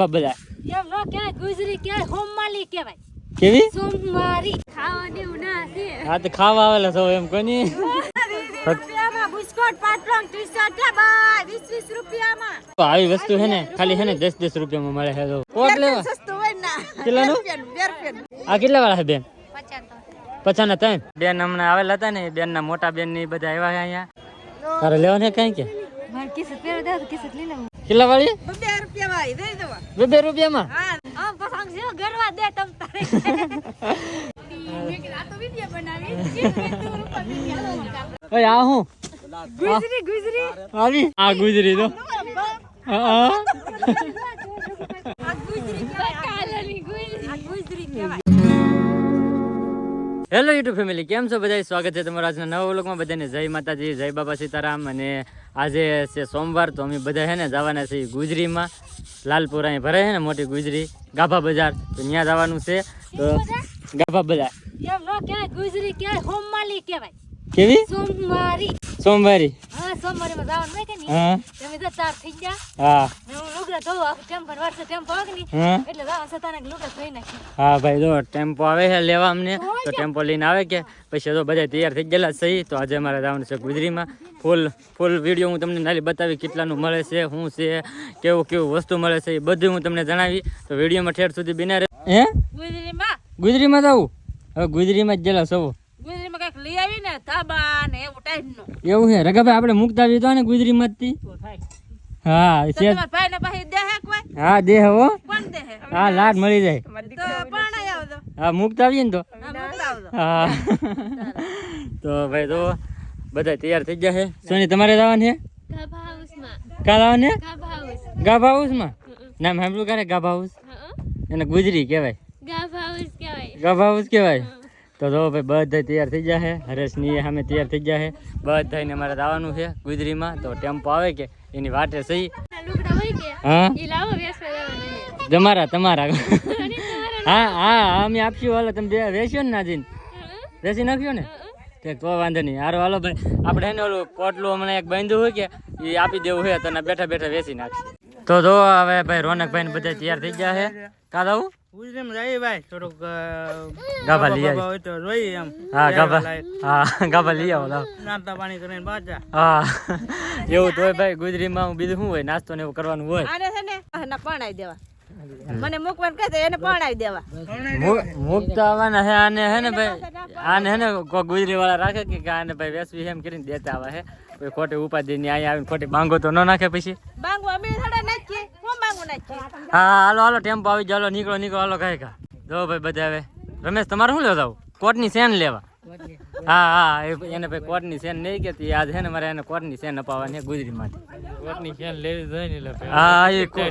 બાપા બધા. એમ નો કહેવાય ગુજરી કહેવાય હોમમાલી કહેવાય. કેવી? સોમવારી ખાવાની ઉના છે હા તો ખાવા આવેલા છો એમ કોની? આવી વસ્તુ છે ને ખાલી છે ને દસ દસ રૂપિયામાં મળે છે કોટ લેવા? કેટલાનું? આ કેટલા વાળા છે બેન? પચાસ ના ત્રણ? બેન હમણાં આવેલા હતા ને બેન ના મોટા બેનની બધા આવ્યા છે અહીંયા. તારે લેવાને કઈ કે? માર કિસત પહેરો દે તો કિસત લઈ લઉં કેટલા વાળી? બે રૂપિયા વાળી હા આ પસંદ છે ગરવા દે તમ તારે. આ તો વિડિયો બનાવી ઓય આ હું? ગુજરી ગુજરી. આવી? આ ગુજરી તો. હા, હા. આ ગુજરી કહેવાય. આ ગુજરી કહેવાય. હેલો યુટ્યુબ ફેમિલી કેમ છો? બધા સ્વાગત છે તમારા આજના નવા વ્લોગમાં. બધાને જય માતાજી જય બાબા સીતારામ. અને આજે છે સોમવાર તો અમે બધા છે ને જવાના છીએ ગુજરીમાં. લાલપુરા અહીં ભરાય છે ને મોટી ગુજરી ગાભા બજાર. તો ત્યાં જવાનું છે. તો ગાભા બજાર. એમ નો કહેવાય ગુજરી કહેવાય હોમમાલી કહેવાય. કેવી? સોમવારી. સોમવારી. હા સોમવારીમાં જવાનું હોય કે નહીં? હા. તમે તો ચાર થઈ ગયા. હા. ને હું લુગડા ધોવા. ટેમ્પો હા? એટલે જવાનું છે લુગડા ધોઈ નાખી. હા ભાઈ જો ટેમ્પો આવે છે લેવા અમને. તો ટેમ્પો લઈને આવે કે? પછી તો બધા તૈયાર થઈ ગયેલા સહી તો આજે અમારે જવાનું છે ગુજરીમાં. ફૂલ ફૂલ વીડિયો હું તમને નાલી બતાવી કેટલાનું મળે છે શું છે કેવું કેવું વસ્તુ મળે છે એ બધું હું તમને જણાવી. તો વિડીયોમાં ઠેર સુધી બિના રહે. હે? ગુજરીમાં? ગુજરીમાં જવું હવે ગુજરીમાં જ ગયેલા સૌ ગુજરીમાં કંઈક લઈ આવી ને ધાબા ને એવું છે? રગાભાઈ આપણે મુકતા આવી તો ને ગુજરીમાં જ તી? હા છે તમાર ભાઈ ને પાસે દે કોઈ? હા દેહ હો પણ દેહ હા? લાડ મળી જાય. તો પણ આવજો હા મુક્ત આવીએ ને તો. હા હા. તો ભાઈ તો બધા તૈયાર થઈ ગયા છે સોની તમારે જવાનું છે? ગાભા હાઉસમાં. કાલ આવવાનું છે? ગાભા હાઉસ. ગાભા હાઉસમાં? નામ સાંભળ્યું કરે ગાભા હાઉસ. એને ગુજરી કહેવાય. ગાભા હાઉસ કહેવાય. ગાભા હાઉસ કહેવાય? તો જો ભાઈ બધા તૈયાર થઈ ગયા છે હરેશની સામે તૈયાર થઈ ગયા છે બધાને અમારે જવાનું છે ગુજરીમાં. તો ટેમ્પો આવે કે એની વાટે સહી. તમારા. તમારા હા હા અમે આપ્યું હાલો તમે બે વેચ્યો ને નાજીન. વેચી નાખ્યો ને? તે તો વાંધો નહીં. હારો હાલો ભાઈ. આપણે એને ઓલું કોટલું હમણાં એક બાંધ્યું હોય કે એ આપી દેવું હોય તને બેઠા બેઠા વેચી નાખશે. તો જો હવે ભાઈ રોનકભાઈ ને બધા તૈયાર થઈ ગયા છે. કાલ આવું? ગુજરાતમાં જઈએ ભાઈ થોડુંક ગાભા લઈ આવી. હોય તો જોઈએ એમ. હા જય ગાભા. હા ગાભા લઈ આવો નાસ્તા પાણી કરીને હા. એવું તો હોય ભાઈ ગુજરીમાં હું બીજું શું હોય? નાસ્તો ને એવું કરવાનું હોય. આને છે ને પણાઈ દેવા. મને મૂકવાનું કહે એને પણાઈ દેવા. મૂકતા મુક્ત આવવાના હે આને હે ને ભાઈ આને હે ને કોઈ ગુજરી વાળા રાખે કે કે આને ભાઈ વેસવી એમ કરીને દેતા આવે હે કોઈ ખોટી ઉપાધિ ની અહીંયા આવીને ખોટી બાંગો તો ન નાખે પછી. બાંગો અમે થોડા નાખીએ. હું બાંગો નાખીએ? હા હાલો હાલો ટેમ્પો આવી જાલો નીકળો નીકળો હાલો કાંઈ કા જો ભાઈ બધા હવે. રમેશ તમારે શું લેવા જાવ? કોટની સેન લેવા. હા હા એને ભાઈ કોટની સેન નહીં કેતી યાદ છે ને મારે એને કોટની સેન અપાવવાની ગુજરી ગુજરીમાંથી. કોટની ખેલ લેવી જોઈએ ને એટલે હા એ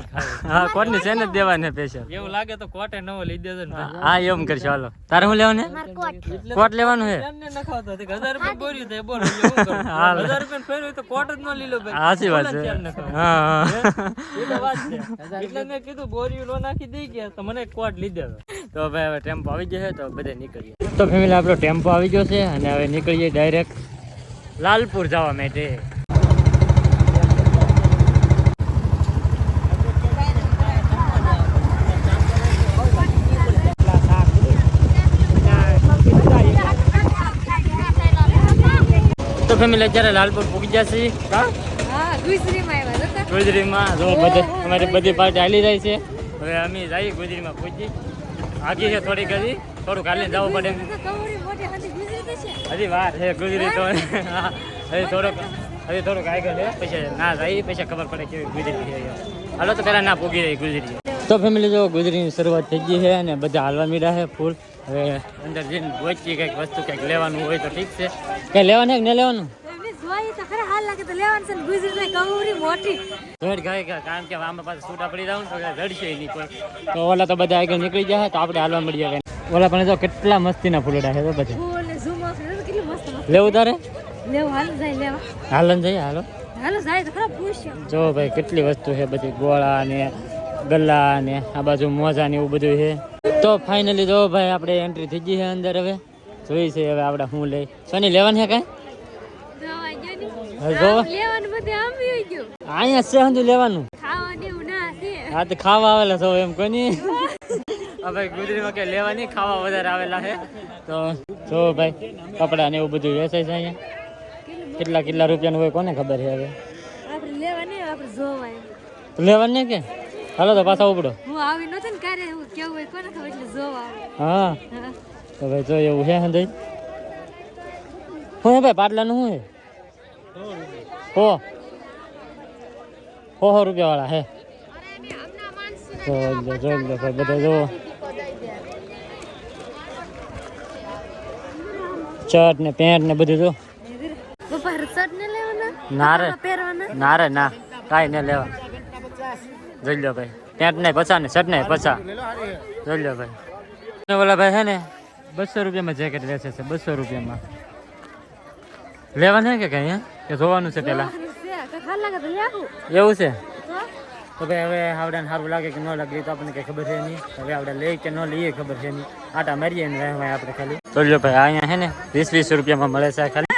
હા કોટની સેન જ દેવાની સ્પેશિયલ એવું લાગે તો કોટે નવો લઈ દેજો ને હા એમ કરશો હાલો. તારે શું લેવાનું છે? કોટ. લેવાનું હે એમને નખાવતો રૂપિયા બોર્યું બોલો રૂપિયા તો કોટ જ ન લીલો ભાઈ. સાચી વાત છે. હા હા. એ તો વાત છે. એટલે મેં કીધું બોર્યું લો નાખી દઈ ગયા તો મને કોટ લઈ તો ભાઈ હવે ટેમ્પો આવી જશે તો બધે નીકળીએ. તો ફેમિલી આપણો ટેમ્પો આવી ગયો છે અને હવે નીકળીએ ડાયરેક્ટ લાલપુર જવા માટે. તો ફેમિલી અત્યારે લાલપુર પૂકી જશે. ગુજરીમાં જો બધે અમારી બધી પાર્ટી હાલી જાય છે. હવે અમે જઈએ ગુજરીમાં પહોંચી આગી છે થોડીક હજી. થોડુંક હાલીને જવું પડે. હજી વાર છે ગુજરી તો હા, હજી થોડોક હજી થોડુંક આગળ છે. પછી ના જાય પછી ખબર પડે કેવી ગુજરી. હાલો તો પેલા ના પૂગી રહી ગુજરી. તો ફેમિલી જો ગુજરીની શરૂઆત થઈ ગઈ છે અને બધા હાલવા મીડા છે ફૂલ. હવે અંદર જઈને ગોચી કંઈક વસ્તુ કંઈક લેવાનું હોય તો ઠીક છે. કંઈ લેવાનું કે ન લેવાનું? લેવાનું ને નહીં કોઈ. ઓલા તો બધા આગળ નીકળી જાય તો આપણે હાલવા મળી જાય ઓલા પણ જો કેટલા મસ્તીના ફૂલડા છે બધે. ને મસ્ત મસ્ત. લેવું તારે? હાલન જઈએ હાલો હાલો. જાય તો ખરા પૂછ્યો. જો ભાઈ કેટલી વસ્તુ છે બધી ગોળા ને ગલ્લા ને આ બાજુ મોજા ને એવું બધું છે. તો ફાઇનલી જો ભાઈ આપણે એન્ટ્રી થઈ ગઈ છે અંદર હવે. જોઈ છે હવે આપણે શું લઈ. સોની લેવાનું છે કાંઈ? હવે અહીંયા છે હજુ લેવાનું. હા તો ખાવા આવેલા છો એમ કોની હા ગુજરીમાં કે લેવા નહીં ખાવા વધારે આવેલા છે. તો જો ભાઈ કપડા ને એવું બધું વેચાય છે અહીંયા. કેટલા કેટલા રૂપિયાનું હોય કોને ખબર છે હવે? લેવા ને કે? હાલો તો પાછા ઉપડો. હું આવી નતો ને ક્યારે હું કેવું હોય કોને ખબર એટલે જોવા હા. હા. તો ભાઈ જો એવું છે હંદઈ શું ભાઈ ભાઈ પાટલાનું શું હે? હો. હો હો રૂપિયા વાળા હે. તો જો જો ભાઈ બધા જો શર્ટ ને પેન્ટ ને બધું જો ને ના રે. ના રે ના. કાંઈ ને લેવા. જોઈ લો ભાઈ. પેન્ટ નહીં પછા ને શર્ટ નહીં પછા. જોઈ લો ભાઈ. ઓલા ભાઈ છે ને બસો રૂપિયામાં જેકેટ વેચે છે બસો રૂપિયામાં. લેવાનું છે કે કઈ હે? કે જોવાનું છે પેલા? તો એવું છે? તો તો ભાઈ હવે આવડાને સારું લાગે કે ન લાગે તો આપણને કઈ ખબર છે નહીં. હવે આપણે લઈએ કે ન લઈએ ખબર છે નહીં. આટા મારીએ ને રહેવાય આપણે ખાલી. જોઈ લો ભાઈ અહીંયા છે ને વીસ વીસ રૂપિયામાં મળે છે ખાલી.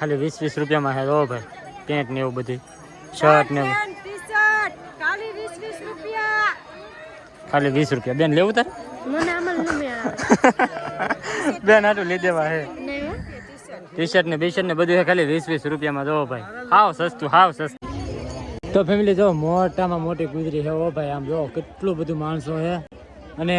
ખાલી વીસ વીસ રૂપિયામાં. હે જો ભાઈ. પેન્ટ ને એવું બધું શર્ટ ને ખાલી વીસ રૂપિયા. બેન લેવું તારે? બેન આટલું લીધે હે. ટી શર્ટ ને બી શર્ટ ને બધું ખાલી વીસ વીસ રૂપિયામાં. જો ભાઈ. હાવ સસ્તું હાવ સસ્તું. તો ફેમિલી જો મોટામાં મોટી ગુજરી છે ઓ ભાઈ આમ જો કેટલું બધું માણસો છે અને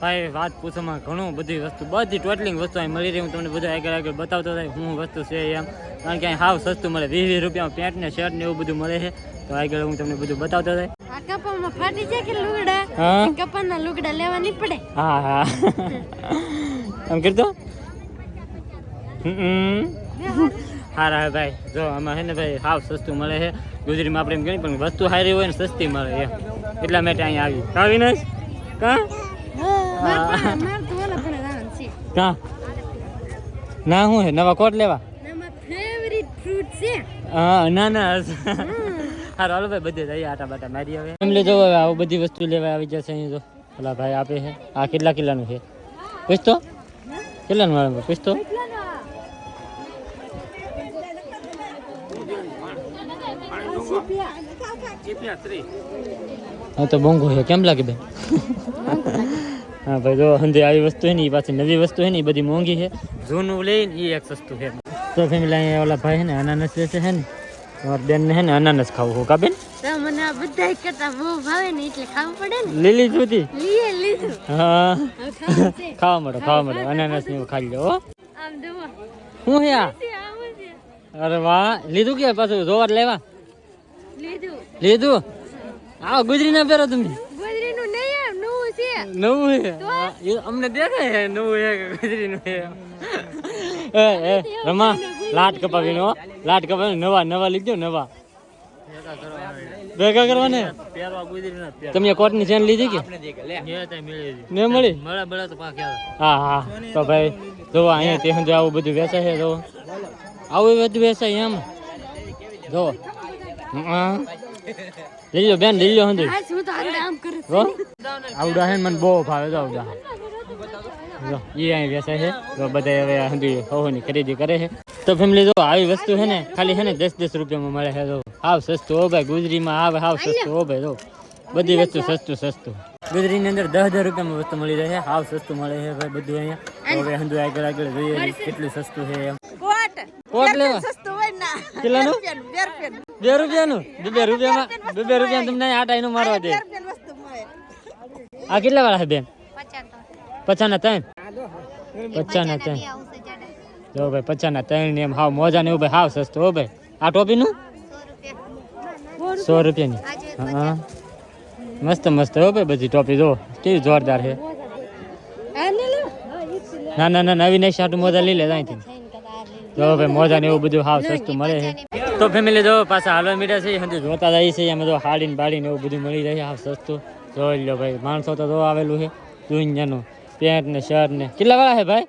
ભાઈ વાત પૂછવામાં ઘણું બધી વસ્તુ બધી ટોટલિંગ વસ્તુ અહીં મળી રહી. હું તમને બધું આગળ આગળ બતાવતો થાય હું વસ્તુ છે એમ. કારણ કે અહીં હાવ સસ્તું મળે. વીસ વીસ રૂપિયામાં પેન્ટ ને શર્ટ ને એવું બધું મળે છે. તો આગળ હું તમને બધું બતાવતો થાય કપામાં ફાટી જાય કે લુગડા? કપાના લુગડા લેવા નહીં પડે. હા હા. એમ કરતો? હમ હારા ભાઈ. જો આમાં છે ને ભાઈ હાવ સસ્તું મળે છે. ગુજરીમાં આપણે એમ કહીએ પણ વસ્તુ સારી હોય ને સસ્તી મળે એમ એટલા માટે અહીંયા આવી. કાવી ને કા? માર પણ- માર તો ઓલા પણ રાન છે કા ના શું છે નવા કોટ લેવા મારા ફેવરિટ ફ્રૂટ છે હા અનાનસ હારું હાલો ભાઈ બધે જઈએ આટા બાટા મારી હવે એમ જો હવે આવું બધી વસ્તુ લેવા આવી જશે અહીં જો ઓલા ભાઈ આપે છે આ કેટલા કિલ્લાનું છે પૂછતો કેટલાનું મળે પૂછતો હા તો મોંઘું છે કેમ લાગે બેન હા ભાઈ જો હંધે આવી વસ્તુ છે ને એ પાછી નવી વસ્તુ છે ને એ બધી મોંઘી છે જૂનું લઈને એ એક સસ્તું છે તો ફેમિલી અહીંયા ઓલા ભાઈ ને અનાનસ વેચે છે ને તમારી બેન ને હે ને અનાનસ ખાવું હું કાબેન મને આ બધા કરતા બહુ ભાવે ને એટલે ખાવું પડે ને. લીલી જુદી લીએ લીધું. હા. ખાવું મળો ખાવા મળો. અનાનસ ને ખાઈ લો હો. આમ જુઓ. આ? છે. અરે વાહ લીધું કે પાછું જોવાર લેવા. લીધું. લીધું? આવો ગુજરી ના પહેરો તમે. નવું હા, અમને દેખાય નવું ગુજરીનું એ એ રમા લાટ કપાવીનો નવા લાટ કપાવી નવા નવા લીધો નવા. ભેગા કરવાને? તમે કોટની ચેન લીધી કે? ને મળી? હા હા. તો ભાઈ જો અહીંયા તે જો આવું બધું વેચાય છે જો. આવું બધું વેચાય એમ. જો. હા લઈ લો બેન લઈ લો હું તો આમ કરું આવડા હે મને બહુ ભાવે તો આવડા. જો એ અહીં વેસે છે. તો બધા હવે હંધી હોની ખરીદી કરે છે. તો ફેમિલી જો આવી વસ્તુ છે ને ખાલી છે ને દસ દસ રૂપિયામાં મળે છે જો. હાવ સસ્તું હો ભાઈ ગુજરીમાં આવે હાવ સસ્તું હો ભાઈ જો. બધી વસ્તુ સસ્તું સસ્તું. ગુજરીની અંદર દસ હજાર રૂપિયામાં વસ્તુ મળી રહે છે હાવ સસ્તું મળે છે ભાઈ બધું અહીંયા. તો હવે હંધુ આગળ આગળ જોઈએ કેટલું સસ્તું છે એમ. કોટ કોટ લેવા? સસ્તું હોય ના કેટલાનું? બે રૂપિયાનું બે રૂપિયાનું. બે બે રૂપિયામાં બે બે રૂપિયા તમને આટા એનું મારવા દે. આ કેટલા વાળા છે બેન? ત્રણ? પચાના ત્રણ. જો ભાઈ પચાના ત્રણ એમ હાવ મોજા ને એવું ભાઈ હાવ સસ્તું હો ભાઈ. આ ટોપીનું? સો રૂપિયાની. હા મસ્ત મસ્ત હો ભાઈ બધી ટોપી જો. કેવી જોરદાર છે. ના ના ના નવી નવી શાર્ટ મોજા લઈ લે અહીંથી. જો ભાઈ મોજા ને એવું બધું હાવ સસ્તું મળે છે. તો ફેમિલી જો પાછા હાલવા મીઠા છે, હજુ જોતા જાય છે, એમાં તો હાડીને બાડીને એવું બધું મળી રહે છે હાવ સસ્તું. જોઈ લો ભાઈ, માણસો તો આવેલું છે, દુનિયાનું. પેન્ટ ને શર્ટ ને. કેટલા વાળા છે ભાઈ?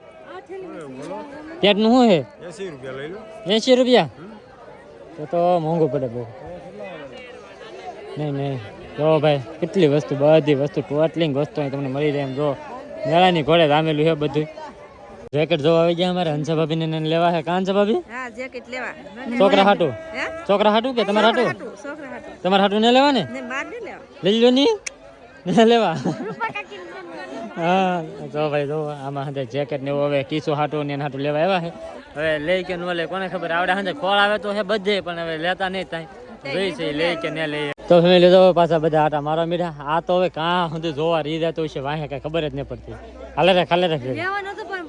પેન્ટનું શું છે? એસી રૂપિયા. તો તો મોંઘું પડે બહુ. નહીં નહીં. જો ભાઈ, કેટલી વસ્તુ, બધી વસ્તુ, ટોટલિંગ વસ્તુ તમને મળી રહે એમ જો. મેળાની ઘોડે રામેલું છે બધું જેકેટ જોવા આવી ગયા અમારે. હંસા ભાભી ને લેવા હે કાંસા ભાભી? હા જેકેટ લેવા. છોકરા હાટુ. હે? છોકરા હાટુ કે તમારા હાટું? હાટું, છોકરા હાટુ. તમારા હાટુ ને લેવા ને ને માર ને લેવા. લઈ લો ની. ને લેવા. હા જો ભાઈ જો આમાં હંધે જેકેટ ને એવું હવે કીસો હાટું ને હાટું લેવા આવ્યા છે. હવે લઈ કે ન લે કોને ખબર? આવડે હંધે ખોળ આવે તો હે બધે પણ હવે લેતા નહીં ત્યાં જોઈ છે લઈ કે ન લઈ. તો ફેમિલી તો પાછા બધા આટા મારવા મીઠા. આ તો હવે કાં સુધી જોવા રહી રહ્યા તો છે વાહે કઈ ખબર જ નહીં પડતી. હાલે રે ખાલે રે.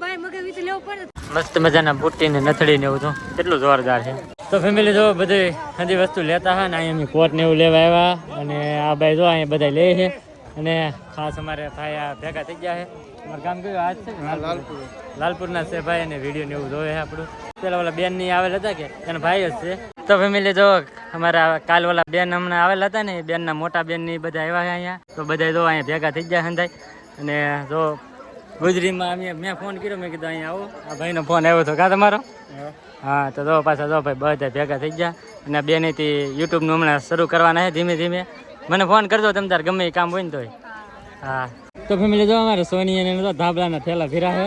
ભાઈ મગે વીત લેવો પડે. મસ્ત મજાના બુટ્ટી ને નથડી ને એવું તો કેટલું જોરદાર છે. તો ફેમિલી જો બધી હજી વસ્તુ લેતા હા ને અહીંયા અમે કોટ ને એવું લેવા આવ્યા અને આ ભાઈ જો અહીંયા બધા લે છે. અને ખાસ અમારે ભાઈ આ ભેગા થઈ ગયા છે. અમારું ગામ કયું? આજ છે? ને લાલપુર. લાલપુરના છે ભાઈ અને વીડિયો ને એવું જોવે છે આપણું. પેલા ઓલા બેનની આવેલ હતા કે? એના ભાઈ જ છે. તો ફેમિલી જો અમારા કાલ ઓલા બેન હમણાં આવેલા હતા ને બેનના મોટા બેનની બધા આવ્યા છે અહીંયા. તો બધા જો અહીંયા ભેગા થઈ ગયા સંધાય અને જો ગુજરીમાં અમે મેં ફોન કર્યો મેં કીધું અહીંયા આવો. આ ભાઈનો ફોન આવ્યો હતો કા તમારો? હા. તો જો પાછા જો ભાઈ બધા ભેગા થઈ ગયા અને બેનેથી યુટ્યુબનું હમણાં શરૂ કરવાના છે ધીમે ધીમે. મને ફોન કરજો તમે તાર ગમે એ કામ હોય ને તોય. હા. તો ફેમિલી જો અમારે સોની અને એનો તો ધાબળાના થેલા ફેરા છે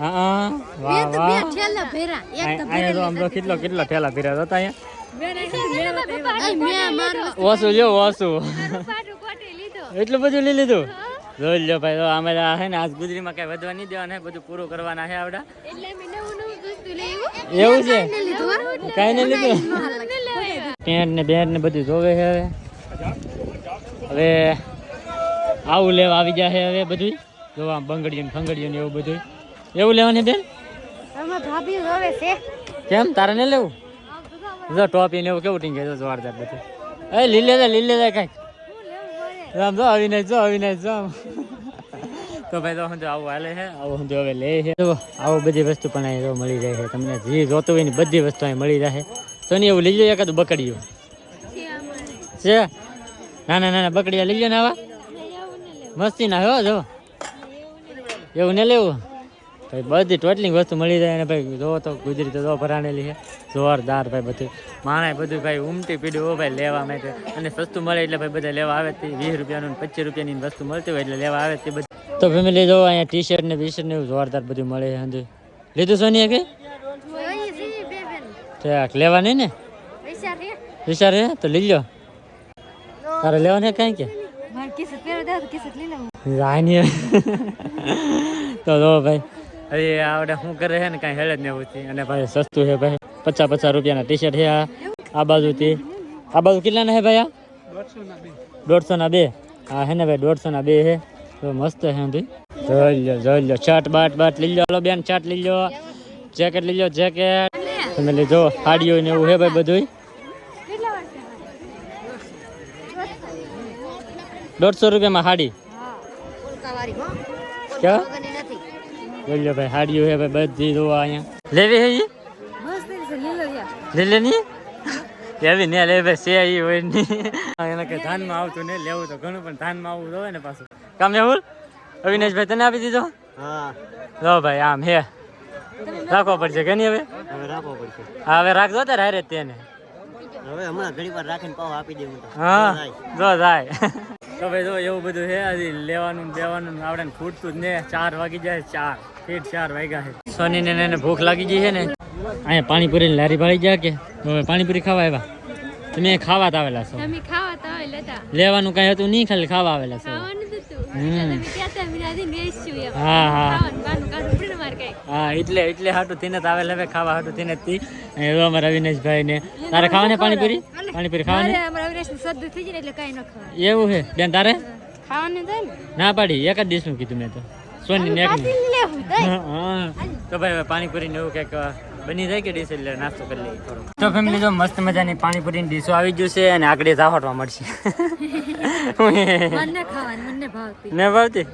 હા હા. વાહ વાહ. અહીંયા તો આમ તો કેટલો કેટલો થેલા ફેરા હતા અહીંયા. ઓછું લ્યો ઓછું. એટલું બધું લઈ લીધું? જોઈ લો ભાઈ તો અમે છે ને આજ ગુજરીમાં કઈ વધવા નહીં દેવાના બધું પૂરું કરવાના છે આવડા. એવું? છે? કઈ નહીં લીધું પેન્ટ ને બેન્ટ ને બધું જોવે છે હવે. હવે આવું લેવા આવી જાય હવે બધું જોવા બંગડીયું ને ફંગડીયું ને એવું બધું એવું લેવાની બેન? કેમ? તારે નહીં લેવું? જો ટોપી ને એવું કેવું ટીંગે જોરદાર બધું. એ લીલે દે લીલે દે કઈ આમ જો આવીને જો આવીને જો. તો ભાઈ તો હું તો આવું હાલે છે આવું હું તો હવે લે છે જો આવું બધી વસ્તુ પણ અહીં જો મળી જાય છે તમને જે જોતું હોય ને બધી વસ્તુ અહીં મળી જાય તો નહીં એવું લીજો એકાદું બકડીયું છે? ના ના ના બકડીયા લો ને આવા. મસ્તી ના હો જો. એવું ને લેવું. ભાઈ બધી ટોટલી વસ્તુ મળી જાય અને ભાઈ જો તો ગુજરી તો જો ભરાણેલી છે. જોરદાર ભાઈ બધું. માણે બધું ભાઈ ઉમટી પીડ્યું હો ભાઈ લેવા માટે. અને સસ્તું મળે એટલે ભાઈ બધા લેવા આવે તે વીસ રૂપિયાનું ને પચીસ રૂપિયાની વસ્તુ મળતી હોય એટલે લેવા આવે તે બધું તો ફેમિલી જો અહીંયા ટી શર્ટ ને બીશર્ટ ને એવું જોરદાર બધું મળે છે અંદર લીધું સોનીએ કે? ઠેક લેવા નહીં ને? વિચાર હે તો લઈ લો તારે લેવાને કઈ કે? રાની તો જો ભાઈ હવે આવડે શું કરે છે ને કાંઈ હેળે જ નહીં હોતી અને ભાઈ સસ્તું છે ભાઈ. પચાસ પચાસ રૂપિયાના ટી શર્ટ છે આ. આ બાજુથી. આ બાજુ કેટલાના છે ભાઈ આ? દોઢસો ના બે. હા હે ને ભાઈ દોઢસો ના બે છે. તો મસ્ત છે ભાઈ. જોઈ લો જોઈ લો શર્ટ બાટ બાટ લઈ લો બેન શર્ટ લઈ લો જેકેટ લઈ લો જેકેટ તમે લીધો સાડીઓ ને એવું છે ભાઈ બધું દોઢસો રૂપિયામાં સાડી ક્યાં? લો ભાઈ સાડીઓ છે ભાઈ બધી જોવા અહીંયા. લેવી હે ઈ? લઈ લે ની? લેવી ને લે ભાઈ છે ઈ હોયની. એને કઈ ધાનમાં આવતું ને લેવું તો ઘણું પણ ધાનમાં આવવું જોઈએ ને પાછું. કામ લેવું અવિનાશભાઈ તને આપી દીધો? હા. જો ભાઈ આમ હે. રાખવો પડશે કે નહીં હવે? હવે રાખવો પડશે. હા હવે રાખજો તારે હારે તેને. હવે હમણાં ઘણી વાર રાખીને પાવ આપી દેવું તો. હા જો જાય. તો ભાઈ જો એવું બધું છે હજી લેવાનું દેવાનું આવડે ને ખૂટતું જ ને ચાર વાગી જાય ચાર. ફીટ ચાર વાગ્યા છે. સોની ને એને ભૂખ લાગી ગઈ છે ને. અહીંયા પાણીપુરી ની લારી ભાળી ગયા કે હવે પાણીપુરી ખાવા આવ્યા. તમે ખાવા જ આવેલા છો. તમે ખાવા તો આવે લેતા લેવાનું કઈ હતું નહીં ખાલી ખાવા આવેલા છો. હા હા. ને હા એટલે એટલે હાટું થઈને જ આવેલા હવે ખાવા હાટું થઈને જ અમારા અવિનાશભાઈ ને તારે ખાવાને પાણીપુરી? પાણીપુરી ખાવાની? ને ન એવું છે? બેન તારે? ખાવાનું ના. પાડી એક જ ડીશનું કીધું મેં તો. સોની ને એકનું. પાછી લેવું થાય હા. તો ભાઈ હવે પાણીપુરી ને એવું કંઈક બની જાય કે ડીશ એટલે નાસ્તો કરી લઈએ થોડો તો ફેમિલી જો મસ્ત મજાની પાણીપુરી ની ડીશો આવી ગયું છે અને આગળ ઝાવટવા મળશે. મને ખાવાનું મને ભાવતી. ને ભાવતી?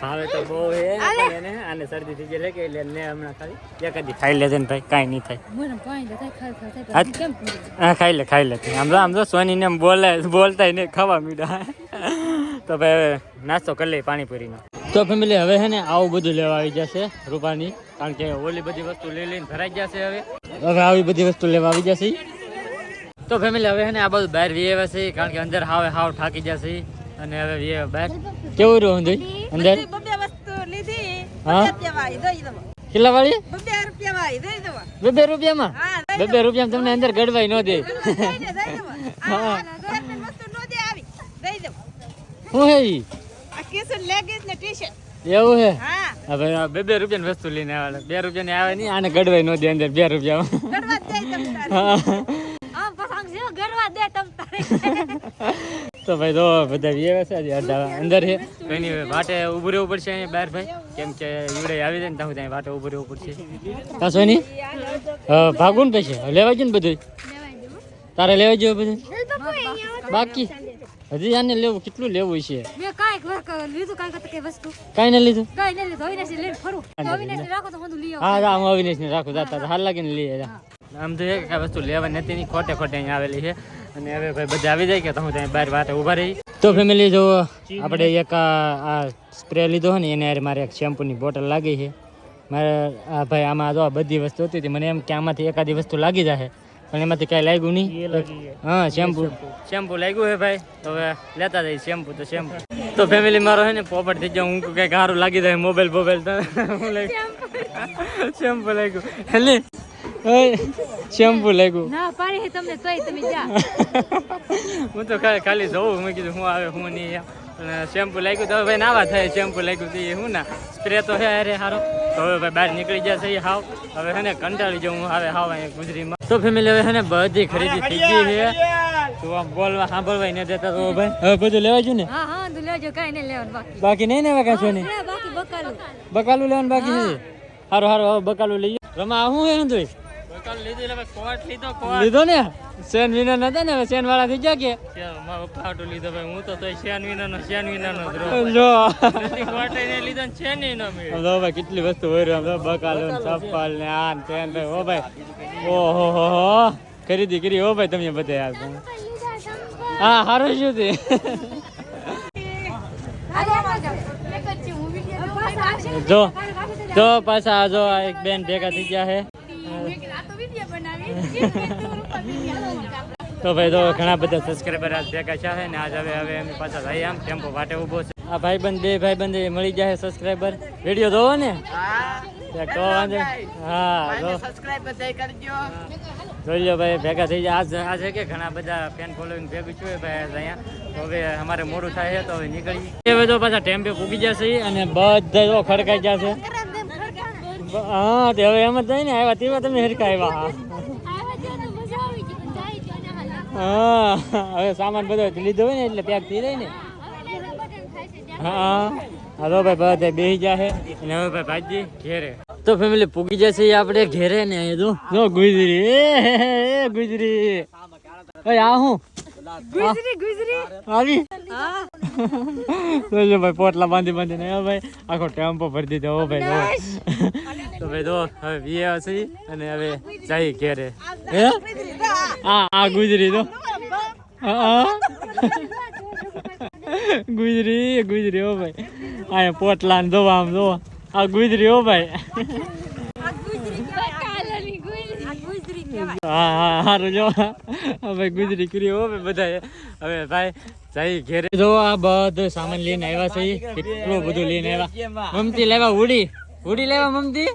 ભાવે તો બહુ હે આને શરદી થઈ જાય કે એટલે ને હમણાં ખાલી એક જ ખાઈ લેજે ને ભાઈ કાંઈ નહીં થાય. હા. ખાઈ લે ખાઈ લે. આમ તો આમ તો સોની ને બોલે બોલતા ને ખાવા મીડા તો ભાઈ હવે નાસ્તો કરી લઈએ પાણીપુરીનો. તો ફેમિલી હવે છે ને આવું બધું લેવા આવી જશે રૂપાની કારણ કે ઓલી બધી વસ્તુ લઈ લઈને ભરાઈ જશે હવે હવે આવી બધી વસ્તુ લેવા આવી જશે તો ફેમિલી હવે છે ને આ બધું બહાર વીએ છે કારણ કે અંદર હાવે હાવ ઠાકી જશે અને હવે વીએ બહાર કેવું રહ્યું અંદર અંદર હા કેટલા વાળી બે બે રૂપિયામાં બે બે રૂપિયામાં તમને અંદર ગડવાઈ ન દે હે આ કિશન લેગીસ ને એવું હે? હા. હવે બે બે રૂપિયાની વસ્તુ લઈને આવે બે રૂપિયાની આવે નહીં આને ગડવાય ન દે અંદર બે રૂપિયા દે તમ તારે. છે તો ભાઈ તો બધા વ્યવસ્થા છે અંદર છે. કઈ નહીં વાટે ઊભું રહેવું પડશે અહીંયા બહાર ભાઈ. કેમ કે ઈવડે આવી જાય ને ત્યાં વાટે ઊભું રહેવું પડશે. કાસો નહીં ભાગવું ને પછી. લેવા જ ને બધું તારે લેવા જેવું બધું બાકી. હજી આને લેવું કેટલું લેવું છે? મેં કાંઈક વર્ક લીધું કાંઈક કે વસ્તુ. કાંઈ ન લીધું? કાંઈ નહીં લીધું અવિનાશ લઈને ફરું. અવિનાશ રાખો તો હું લઈ હા હા હું અવિનેશ ને રાખું જાતા હાલ લાગીને લઈ જા. આમ તો એ વસ્તુ લેવા નથી ની ખોટે ખોટે અહીંયા આવેલી છે. અને હવે ભાઈ બધા આવી જાય કે તો હું ત્યાં બહાર વાટે ઊભા રહી. તો ફેમિલી જો આપણે એક આ આ સ્પ્રે લીધો ને એને યાર મારે એક શેમ્પૂની બોટલ લાગી છે. મારે આ ભાઈ આમાં જો આ બધી વસ્તુ હતી મને એમ કે આમાંથી એકાદી વસ્તુ લાગી જશે પણ એમાંથી કાંઈ લાગ્યું નહીં. હા શેમ્પુ. શેમ્પુ. લાગ્યું હે ભાઈ? હવે લેતા જઈએ શેમ્પુ તો શેમ્પુ. તો ફેમિલી મારો છે ને પોપટ થઈ જાય હું કંઈક સારું લાગી જાય મોબાઈલ બોબાઈલ તો. હું લાગ્યું. શેમ્પુ લાગ્યું. હેલી. ઓય શેમ્પૂ લાગ્યું. ના પાડી તમને તોય તમે જા. હું તો ખાલી ખાલી જોઉં. મેં કીધું હું આવે હું નહીં શેમ્પુ લાગ્યું તો હવે ભાઈ નાવા થાય શેમ્પુ લાગ્યું તો એ હું ના. સ્પ્રે તો હે અરે સારો તો હવે ભાઈ બહાર નીકળી જશે એ હાવ. હવે હે ને કંટાળી જાઉં હું હવે હાવ અહીંયા ગુજરીમાં. તો ફેમિલી હવે હે ને બધી ખરીદી થઈ ગઈ છે. તું આમ બોલવા સાંભળવાય ન દેતા તો ભાઈ. હવે બધું લેવા છું ને? હા હા તો લેજો કાંઈ નહીં લેવાનું બાકી. બાકી નહીં ને કાંઈ છે બાકી બકાલું. બકાલું લેવાનું બાકી છે? સારું સારું હવે બકાલું લઈએ રમા હું હે ને લીધી ને? સેન વિનર નતા ને? સેન વાળા થઈ ગયા કે? મારો પાટો લીધો ભાઈ. હું તો તોય વિનાનો જ રહું. જો. કોટે ને લીધો ને છે નહીં નો મેળ. તો ભાઈ કેટલી વસ્તુ હોય રહ્યો બકાલો ને ચપ્પલ ને આ ને તે ભાઈ ઓ ભાઈ. ઓહો હો હો. ખરીદી કરી હો ભાઈ તમે બધા યાર હા સારું શું છે? જો જો પાછા આ જો આ એક બેન ભેગા થઈ ગયા છે. તો ભાઈ તો ઘણા બધા સબસ્ક્રાઈબર આજ ભેગા છે ને આજ હવે હવે એમની પાછા ભાઈ આમ ટેમ્પો વાટે ઊભો છે. આ ભાઈબંધ બે ભાઈબંધ એ મળી જાય સબસ્ક્રાઈબર વીડિયો જોવો ને? તો વાંધો હા જોઈ લો ભાઈ ભેગા થઈ જાય. આજ આજે કે ઘણા બધા ફેન ફોલોઈંગ ભેગું છું ભાઈ અહીંયા. તો હવે અમારે મોડું થાય છે તો હવે નીકળી હવે તો પાછા ટેમ્પે પૂગી જશે અને બધા જો ખડકાઈ જશે. હા તે હવે એમ જ થાય ને આવ્યા તેવા તમે હરકા આવ્યા. હા, હવે સામાન બધો લીધો હોય ને એટલે પેક થઈ જાય ને. હા, હલો ભાઈ બધા બેસી જાહે અને હવે ભાઈ ભાજી ઘેરે. તો ફેમિલી પૂગી જશે આપડે ઘેરે ને અહીંયા જો. ગુજરી ગુજરી. આ હું? ગુજરી ગુજરી. આવી હા. ભાઈ પોટલા બાંધી બાંધીને. હે ભાઈ આખો ટેમ્પો ભરી દીધો. હો ભાઈ તો ભાઈ જો હવે વીએ હશે અને હવે જઈ ઘેરે. હે? આ આ ગુજરી તો ગુજરી ગુજરી હો ભાઈ. આ પોટલા ને જોવા આમ જો. આ ગુજરી હો ભાઈ આ ગુજરી કહેવાય આ ગુજરી કહેવાય હા હા, હારું જો. હવે ગુજરી કરી હો બધા હવે ભાઈ, જઈ ઘેરે. જો આ બધો સામાન લઈને આવ્યા છે કેટલું બધું લઈને આવ્યા. મમતી લેવા ઉડી ઉડી લેવા મમતી?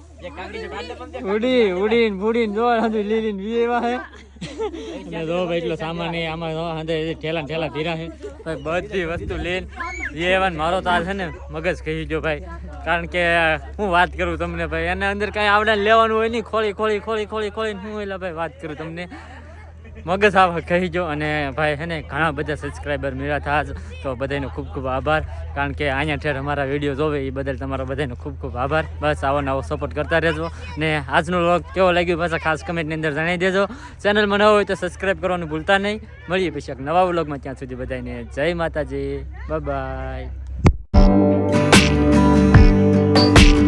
ઉડી ઉડીન ને ફૂડી ને જો, હજુ લીલીન વી આવ્યા હે. અને જો ભાઈ, એટલો સામાન એ આમાં જો હંધે ઠેલા ઠેલા ધીરા ભાઈ, બધી વસ્તુ લઈને વી એવા મારો તો આ છે ને મગજ કહી જો ભાઈ. કારણ કે હું વાત કરું તમને ભાઈ, એના અંદર કાંઈ આવડે લેવાનું હોય નહીં, ખોળી ખોળી ખોળી ખોળી ખોળી હું એટલે ભાઈ વાત કરું તમને. મગજ આવા કહીજો અને ભાઈ હે ને, ઘણા બધા સબસ્ક્રાઈબર મેળા થયા તો બધાનો ખૂબ ખૂબ આભાર. કારણ કે અહીંયા ઠેર અમારા વીડિયો જોવે, એ બદલ તમારા બધાનો ખૂબ ખૂબ આભાર. બસ આવો નવો સપોર્ટ કરતા રહેજો. ને આજનો વ્લોગ કેવો લાગ્યો પાછા ખાસ કમેન્ટની અંદર જણાવી દેજો. ચેનલમાં નવો હોય તો સબસ્ક્રાઈબ કરવાનું ભૂલતા નહીં. મળીએ પછી એક નવા વ્લોગમાં ત્યાં સુધી બધાને જય માતાજી. Bye Thank you.